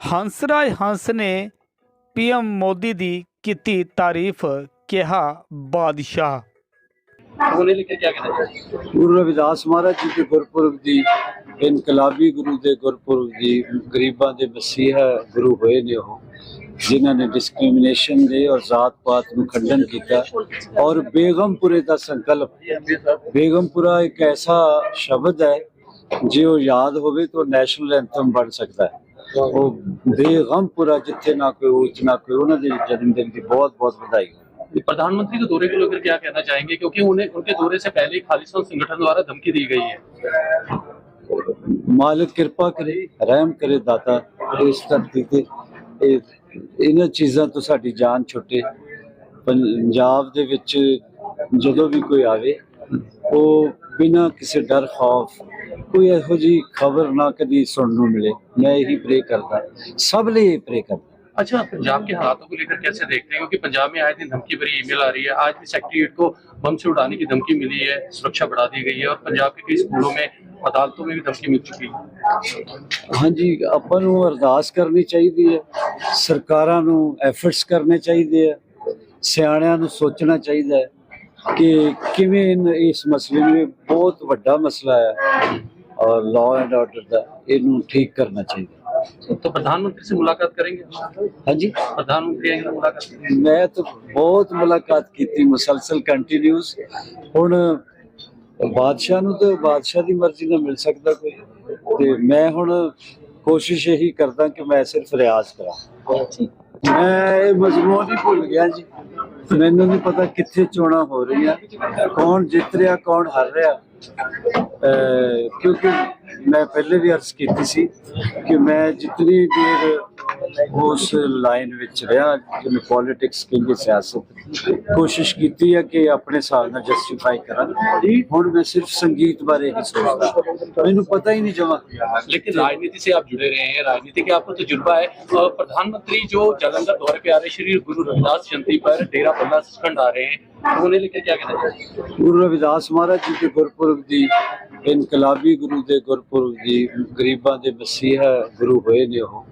ਹੰਸਰਾਜ ਹੰਸ ਨੇ ਪੀਐਮ ਮੋਦੀ ਦੀ ਕੀਤੀ ਤਾਰੀਫ ਕਿਹਾ ਬਾਦਸ਼ਾਹ। ਉਹਨੇ ਲਿਖਿਆ ਕਿਆ ਕਹਿੰਦਾ ਗੁਰੂ ਰਵਿਦਾਸ ਮਹਾਰਾਜ ਜੀ ਦੇ ਗੁਰਪੁਰਬ ਦੀ ਇਨਕਲਾਬੀ ਗੁਰੂ ਦੇ ਗੁਰਪੁਰਬ ਦੀ ਗਰੀਬਾਂ ਦੇ ਮਸੀਹਾ ਗੁਰੂ ਹੋਏ ਨੇ ਉਹ ਜਿਨ੍ਹਾਂ ਨੇ ਡਿਸਕ੍ਰਿਮੀਨੇਸ਼ਨ ਦੇ ਔਰ ਜ਼ਾਤ ਪਾਤ ਨੂੰ ਖੰਡਨ ਕੀਤਾ। ਔਰ ਬੇਗਮਪੁਰੇ ਦਾ ਸੰਕਲਪ ਬੇਗਮਪੁਰਾ ਇੱਕ ਐਸਾ ਸ਼ਬਦ ਹੈ ਜੇ ਉਹ ਯਾਦ ਹੋਵੇ ਤਾਂ ਨੈਸ਼ਨਲ ਐਂਥਮ ਬਣ ਸਕਦਾ ਹੈ। ਉਹ ਬੇਗਮਪੁਰਾ ਜਿੱਥੇ ਨਾ ਕੋਈ ਉੱਚ ਨਾ ਕੋਈ ਉਹਨਾਂ ਦੇ ਜਨਮ ਦਿਨ ਦੀ ਬਹੁਤ ਬਹੁਤ ਵਧਾਈ प्रधानमंत्री के दौरे को लेकर क्या कहना चाहेंगे क्योंकि उन्हें उनके दौरे से पहले ही खालिस्तान संगठन द्वारा धमकी दी गई है ਮਾਲਕ ਕਿਰਪਾ ਕਰੇ ਰਹਿਮ ਕਰੇ ਦਾਤਾ ਇਸ ਧਰਤੀ ਤੇ ਇਹ ਇਹਨਾਂ ਚੀਜ਼ਾਂ ਤੋਂ ਸਾਡੀ ਜਾਨ ਛੁੱਟੇ ਪੰਜਾਬ ਦੇ ਵਿੱਚ ਜਦੋਂ ਵੀ ਕੋਈ ਆਵੇ ਉਹ ਬਿਨਾਂ ਕਿਸੇ ਡਰ ਖੌਫ ਕੋਈ ਇਹੋ ਜੀ ਖਬਰ ਨਾ ਕਦੀ ਸੁਣਨ ਨੂੰ ਮਿਲੇ ਮੈਂ ਇਹੀ ਪ੍ਰੇ ਕਰਦਾ ਸਭ ਲਈ ਪ੍ਰੇ ਕਰਦਾ अच्छा पंजाब के हालातों को लेकर कैसे देखते हैं क्योंकि पंजाब में आए दिन धमकी भरी ईमेल आ रही है आज भी सेक्रेटरीट को बम से उड़ाने की धमकी मिली है सुरक्षा बढ़ा दी गई है और पंजाब के कई स्कूलों में अदालतों में भी धमकी मिल चुकी है ਹਾਂਜੀ ਆਪਾਂ ਨੂੰ ਅਰਦਾਸ ਕਰਨੀ ਚਾਹੀਦੀ ਹੈ ਸਰਕਾਰਾਂ ਨੂੰ ਐਫਰਟਸ ਕਰਨੇ ਚਾਹੀਦੇ ਆ ਸਿਆਣਿਆਂ ਨੂੰ ਸੋਚਣਾ ਚਾਹੀਦਾ ਹੈ ਕਿ ਕਿਵੇਂ ਇਨ- ਇਸ ਮਸਲੇ ਨੂੰ ਇਹ ਬਹੁਤ ਵੱਡਾ ਮਸਲਾ ਹੈ ਔਰ ਲਾਅ ਐਂਡ ਆਰਡਰ ਦਾ ਇਹਨੂੰ ਠੀਕ ਕਰਨਾ ਚਾਹੀਦਾ तो प्रधानमंत्री से मुलाकात करेंगे ਹਾਂਜੀ प्रधानमंत्री आएंगे तो मुलाकात करेंगे ਮੈਂ ਤਾਂ ਬਹੁਤ ਮੁਲਾਕਾਤ ਕੀਤੀ ਮੁਸਲਸਲ ਕੰਟੀਨਿਊਸ ਹੁਣ ਬਾਦਸ਼ਾਹ ਨੂੰ ਤਾਂ ਬਾਦਸ਼ਾਹ ਦੀ ਮਰਜ਼ੀ ਨਾਲ ਮਿਲ ਸਕਦਾ ਕੋਈ ਤੇ ਮੈਂ ਹੁਣ ਕੋਸ਼ਿਸ਼ ਇਹੀ ਕਰਦਾ ਕਿ ਮੈਂ ਸਿਰਫ ਰਿਆਜ਼ ਕਰਾਂ ਮੈਂ ਇਹ ਮਜ਼ਮੂਨ ਹੀ ਭੁੱਲ ਗਿਆ ਜੀ ਮੈਨੂੰ ਨਹੀਂ ਪਤਾ ਕਿੱਥੇ ਚੋਣਾਂ ਹੋ ਰਹੀਆਂ ਕੌਣ ਜਿੱਤ ਰਿਹਾ ਕੌਣ ਹਾਰ ਰਿਹਾ ਅਹ ਕਿਉਂਕਿ ਮੈਂ ਪਹਿਲੇ ਵੀ ਅਰਜ਼ ਕੀਤੀ ਸੀ ਕਿ ਮੈਂ ਜਿਤਨੀ ਦੇਰ ਉਸ ਲਾਈਨ ਵਿੱਚ ਰਿਹਾ ਜਿਵੇਂ ਪੋਲਿਟਿਕਸ ਕਹਿੰਦੇ ਸਿਆਸਤ ਕੋਸ਼ਿਸ਼ ਕੀਤੀ ਹੈ ਕਿ ਆਪਣੇ ਹਿਸਾਬ ਨਾਲ ਜਸਟੀਫਾਈ ਕਰਾਂ ਹੁਣ ਮੈਂ ਸਿਰਫ ਸੰਗੀਤ ਬਾਰੇ ਹੀ ਸੋਚਦਾ ਮੈਨੂੰ ਪਤਾ ਹੀ ਨਹੀਂ ਜਮਾ लेकिन राजनीति से आप जुड़े रहे हैं राजनीति के आपको तजुर्बा है और प्रधानमंत्री जो जालंधर दौरे पे आ रहे हैं श्री गुरु रविदास जयंती पर डेरा बल्ला सचखंड आ रहे हैं तो उन्हें लेकर क्या कहना चाहिए ਗੁਰੂ ਰਵਿਦਾਸ ਮਹਾਰਾਜ ਜੀ ਦੇ ਗੁਰਪੁਰਬ ਦੀ ਇਨਕਲਾਬੀ ਗੁਰੂ ਦੇ ਗੁਰਪੁਰਬ ਦੀ ਗਰੀਬਾਂ ਦੇ ਮਸੀਹਾ ਗੁਰੂ ਹੋਏ ਨੇ ਉਹ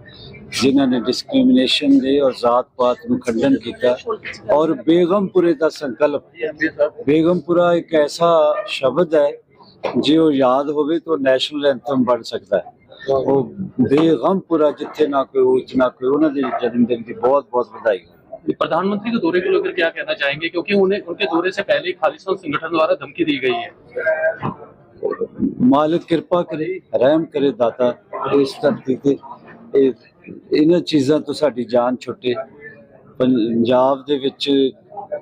جنہوں نے ڈسکریمنیشن دے اور ذات پات نو کھنڈن کیتا اور بیگم پورے دا سنکلپ۔ بیگم پورا ایک ایسا شبد ہے جے وہ یاد ہوئے تو نیشنل انتم بڑھ سکتا ہے۔ وہ بیگم پورا جتھے نہ کوئی اوچ نہ کوئی انہوں نے جنم دن کی بہت بہت بدائی۔ ہو پردھان منتری کے دورے کے لے کیا کہنا چاہیں گے؟ کیونکہ انہیں ان کے دورے سے پہلے خالصان سنگٹھن دوارہ دھمکی دی گئی ہے۔ مالک کرپا کرے رحم کرے داتا اس طرح دیتے ਇਹ ਇਹਨਾਂ ਚੀਜ਼ਾਂ ਤੋਂ ਸਾਡੀ ਜਾਨ ਛੁੱਟੇ। ਪੰਜਾਬ ਦੇ ਵਿੱਚ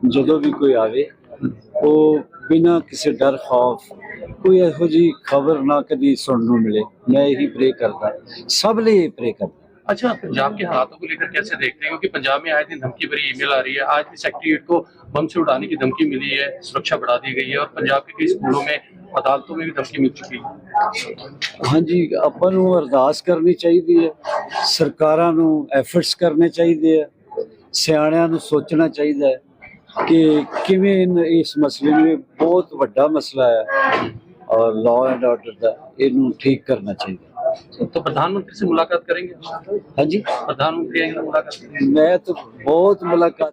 ਜਦੋਂ ਵੀ ਕੋਈ ਆਵੇ, ਉਹ ਬਿਨਾਂ ਕਿਸੇ ਡਰ, ਖੌਫ, ਕੋਈ ਇਹੋ ਜੀ ਖਬਰ ਨਾ ਕਦੀ ਸੁਣਨ ਨੂੰ ਮਿਲੇ। ਮੈਂ ਇਹੀ ਪ੍ਰੇ ਕਰਦਾ। ਸਭ ਲਈ ਪ੍ਰੇ ਕਰਦਾ। अच्छा पंजाब के हालातों को लेकर कैसे देखते हैं क्योंकि पंजाब में आए दिन धमकी भरी ईमेल आ रही है आज भी सेक्रेटरीट को बम से उड़ाने की धमकी मिली है सुरक्षा बढ़ा दी गई है और पंजाब के कई स्कूलों में अदालतों में भी धमकी मिल चुकी है ਹਾਂਜੀ ਆਪਾਂ ਨੂੰ ਅਰਦਾਸ ਕਰਨੀ ਚਾਹੀਦੀ ਹੈ ਸਰਕਾਰਾਂ ਨੂੰ ਐਫਰਟਸ ਕਰਨੇ ਚਾਹੀਦੇ ਆ ਸਿਆਣਿਆਂ ਨੂੰ ਸੋਚਣਾ ਚਾਹੀਦਾ ਹੈ ਕਿ ਕਿਵੇਂ ਇਨ- ਇਸ ਮਸਲੇ ਨੂੰ ਇਹ ਬਹੁਤ ਵੱਡਾ ਮਸਲਾ ਹੈ ਔਰ ਲਾਅ ਐਂਡ ਆਰਡਰ ਦਾ ਇਹਨੂੰ ਠੀਕ ਕਰਨਾ ਚਾਹੀਦਾ तो प्रधानमंत्री से मुलाकात करेंगे हाँ जी प्रधानमंत्री आएंगे मुलाकात मैं तो बहुत मुलाकात